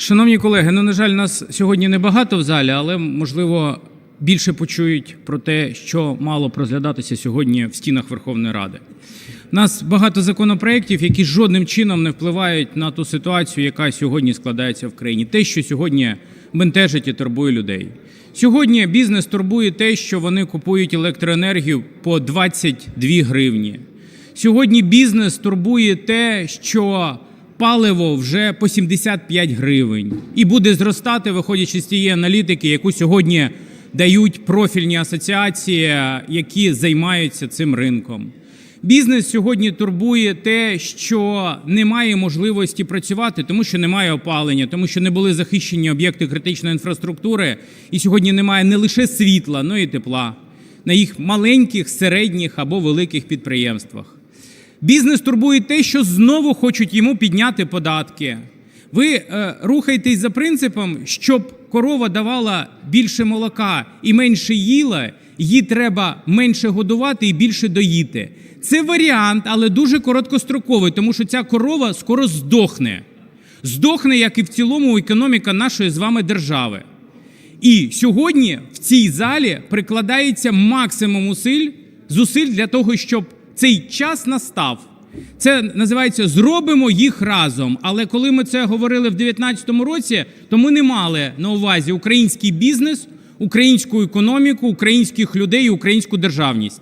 Шановні колеги, ну на жаль, нас сьогодні небагато в залі, але можливо більше почують про те, що мало розглядатися сьогодні в стінах Верховної Ради. У нас багато законопроєктів, які жодним чином не впливають на ту ситуацію, яка сьогодні складається в країні. Те, що сьогодні бентежить і турбує людей. Сьогодні бізнес турбує те, що вони купують електроенергію по 22 гривні. Сьогодні бізнес турбує те, що паливо вже по 75 гривень і буде зростати, виходячи з тієї аналітики, яку сьогодні дають профільні асоціації, які займаються цим ринком. Бізнес сьогодні турбує те, що немає можливості працювати, тому що немає опалення, тому що не були захищені об'єкти критичної інфраструктури, і сьогодні немає не лише світла, але й тепла на їх маленьких, середніх або великих підприємствах. Бізнес турбує те, що знову хочуть йому підняти податки. Ви е, рухаєтесь за принципом, щоб корова давала більше молока і менше їла, її треба менше годувати і більше доїти. Це варіант, але дуже короткостроковий, тому що ця корова скоро здохне. Здохне, як і в цілому економіка нашої з вами держави. І сьогодні в цій залі прикладається максимум усиль, зусиль для того, щоб цей час настав. Це називається зробимо їх разом. Але коли ми це говорили в 2019 році, то ми не мали на увазі український бізнес, українську економіку, українських людей і українську державність.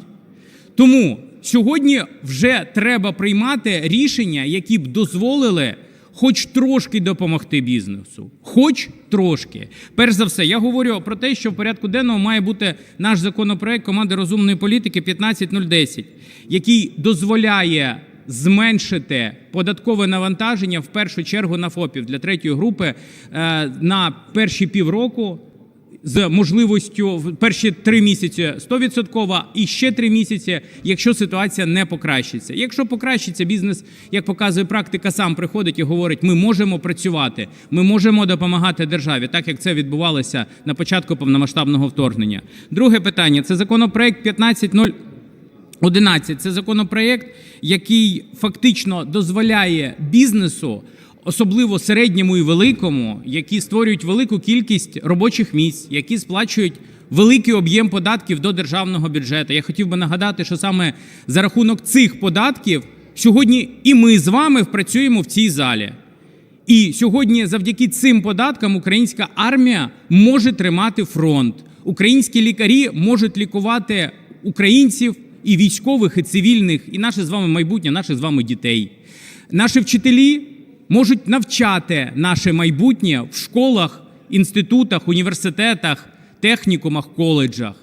Тому сьогодні вже треба приймати рішення, які б дозволили хоч трошки допомогти бізнесу. Хоч трошки. Перш за все, я говорю про те, що в порядку денного має бути наш законопроект команди розумної політики 15010, який дозволяє зменшити податкове навантаження в першу чергу на ФОПів для третьої групи е, на перші півроку з можливістю в перші три місяці 100% і ще три місяці, якщо ситуація не покращиться. Якщо покращиться, бізнес, як показує практика, сам приходить і говорить: ми можемо працювати, ми можемо допомагати державі, так як це відбувалося на початку повномасштабного вторгнення. Друге питання це законопроект 15.0. 11. Це законопроєкт, який фактично дозволяє бізнесу, особливо середньому і великому, які створюють велику кількість робочих місць, які сплачують великий об'єм податків до державного бюджету. Я хотів би нагадати, що саме за рахунок цих податків сьогодні і ми з вами працюємо в цій залі. І сьогодні, завдяки цим податкам, українська армія може тримати фронт. Українські лікарі можуть лікувати українців і військових, і цивільних, і наше з вами майбутнє, наших з вами дітей. Наші вчителі можуть навчати наше майбутнє в школах, інститутах, університетах, технікумах, коледжах.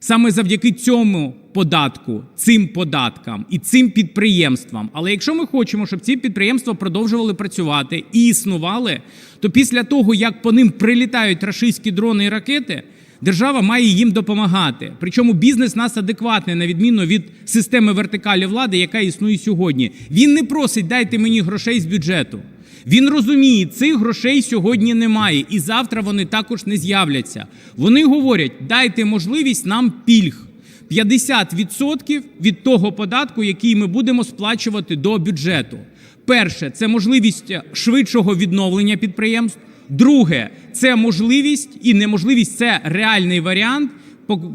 Саме завдяки цьому податку, цим податкам і цим підприємствам. Але якщо ми хочемо, щоб ці підприємства продовжували працювати і існували, то після того, як по ним прилітають рашистські дрони і ракети, держава має їм допомагати. Причому бізнес нас адекватний, на відміну від системи вертикалі влади, яка існує сьогодні. Він не просить дайте мені грошей з бюджету. Він розуміє, цих грошей сьогодні немає, і завтра вони також не з'являться. Вони говорять, дайте можливість нам пільг. 50% від того податку, який ми будемо сплачувати до бюджету. Перше, це можливість швидшого відновлення підприємств. Друге, це можливість і неможливість це реальний варіант,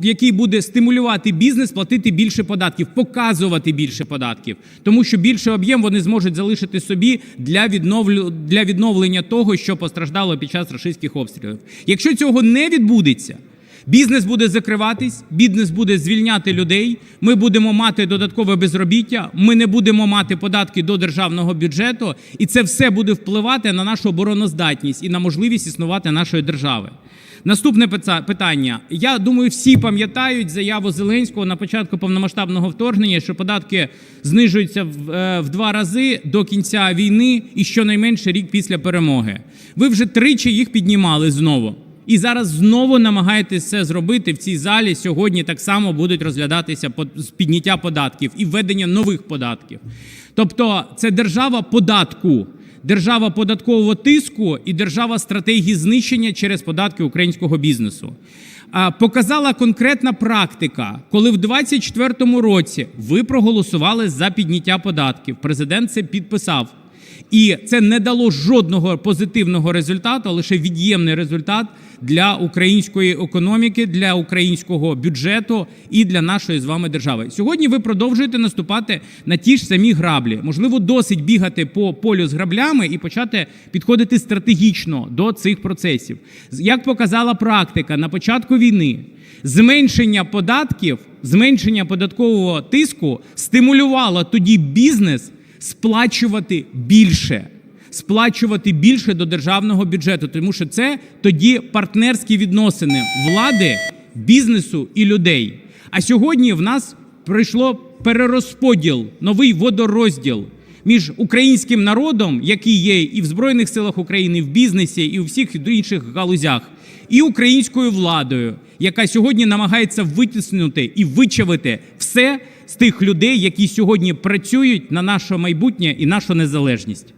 який буде стимулювати бізнес платити більше податків, показувати більше податків, тому що більший об'єм вони зможуть залишити собі для відновлю для відновлення того, що постраждало під час рашистських обстрілів. Якщо цього не відбудеться. Бізнес буде закриватись, бізнес буде звільняти людей. Ми будемо мати додаткове безробіття. Ми не будемо мати податки до державного бюджету, і це все буде впливати на нашу обороноздатність і на можливість існувати нашої держави. Наступне питання. Я думаю, всі пам'ятають заяву Зеленського на початку повномасштабного вторгнення, що податки знижуються в, е, в два рази до кінця війни і щонайменше рік після перемоги. Ви вже тричі їх піднімали знову. І зараз знову намагаєтесь це зробити в цій залі. Сьогодні так само будуть розглядатися підняття податків і введення нових податків. Тобто, це держава податку, держава податкового тиску і держава стратегії знищення через податки українського бізнесу. Показала конкретна практика, коли в 2024 році ви проголосували за підняття податків. Президент це підписав. І це не дало жодного позитивного результату, лише від'ємний результат для української економіки, для українського бюджету і для нашої з вами держави. Сьогодні ви продовжуєте наступати на ті ж самі граблі. Можливо, досить бігати по полю з граблями і почати підходити стратегічно до цих процесів. Як показала практика на початку війни, зменшення податків, зменшення податкового тиску стимулювало тоді бізнес сплачувати більше. Сплачувати більше до державного бюджету, тому що це тоді партнерські відносини влади, бізнесу і людей. А сьогодні в нас прийшло перерозподіл, новий водорозділ між українським народом, який є і в Збройних силах України, і в бізнесі, і у всіх інших галузях, і українською владою, яка сьогодні намагається витиснути і вичавити все з тих людей, які сьогодні працюють на наше майбутнє і нашу незалежність.